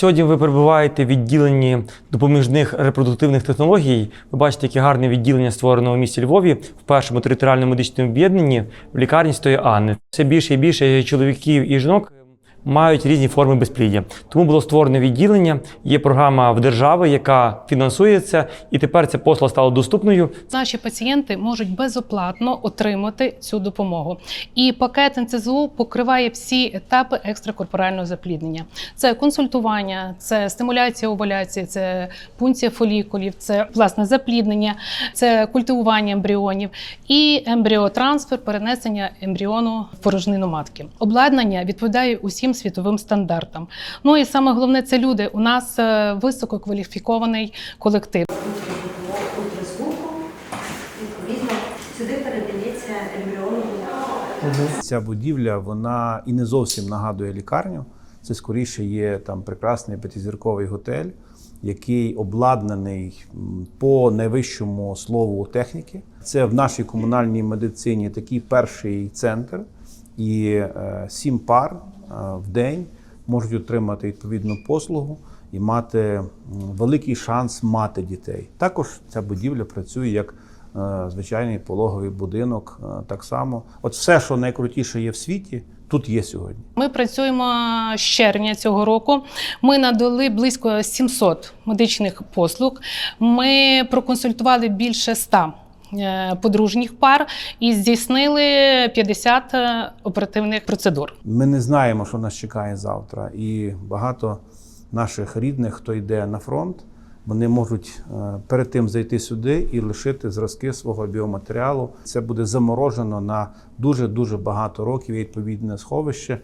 Сьогодні ви перебуваєте в відділенні допоміжних репродуктивних технологій. Ви бачите, яке гарне відділення створено у місті Львові в першому територіальному медичному об'єднанні в лікарні Стої Анни. Все більше і більше чоловіків і жінок мають різні форми безпліддя. Тому було створено відділення. Є програма в держави, яка фінансується, і тепер ця послуга стала доступною. Наші пацієнти можуть безоплатно отримати цю допомогу. І пакет НЦЗУ покриває всі етапи екстракорпорального запліднення: це консультування, це стимуляція овуляції, це пункція фолікулів, це власне запліднення, це культивування ембріонів і ембріотрансфер, перенесення ембріону в порожнину матки. Обладнання відповідає усім світовим стандартам. Ну і саме головне це люди. У нас е, висококваліфікований колектив. сюди передається ембріон. Ця будівля вона і не зовсім нагадує лікарню. Це скоріше є там прекрасний п'ятизірковий готель, який обладнаний по найвищому слову техніки. Це в нашій комунальній медицині такий перший центр, і е, сім пар в день можуть отримати відповідну послугу і мати великий шанс мати дітей. Також ця будівля працює як е, звичайний пологовий будинок. е, Так само, от все, що найкрутіше є в світі, тут є сьогодні. Ми працюємо з червня цього року. Ми надали близько 700 медичних послуг. Ми проконсультували більше 100 е, подружніх пар і здійснили 50 е, оперативних процедур. Ми не знаємо, що нас чекає завтра, і багато наших рідних, хто йде на фронт, вони можуть е, перед тим зайти сюди і лишити зразки свого біоматеріалу. Це буде заморожено на дуже дуже багато років. і Відповідне сховище.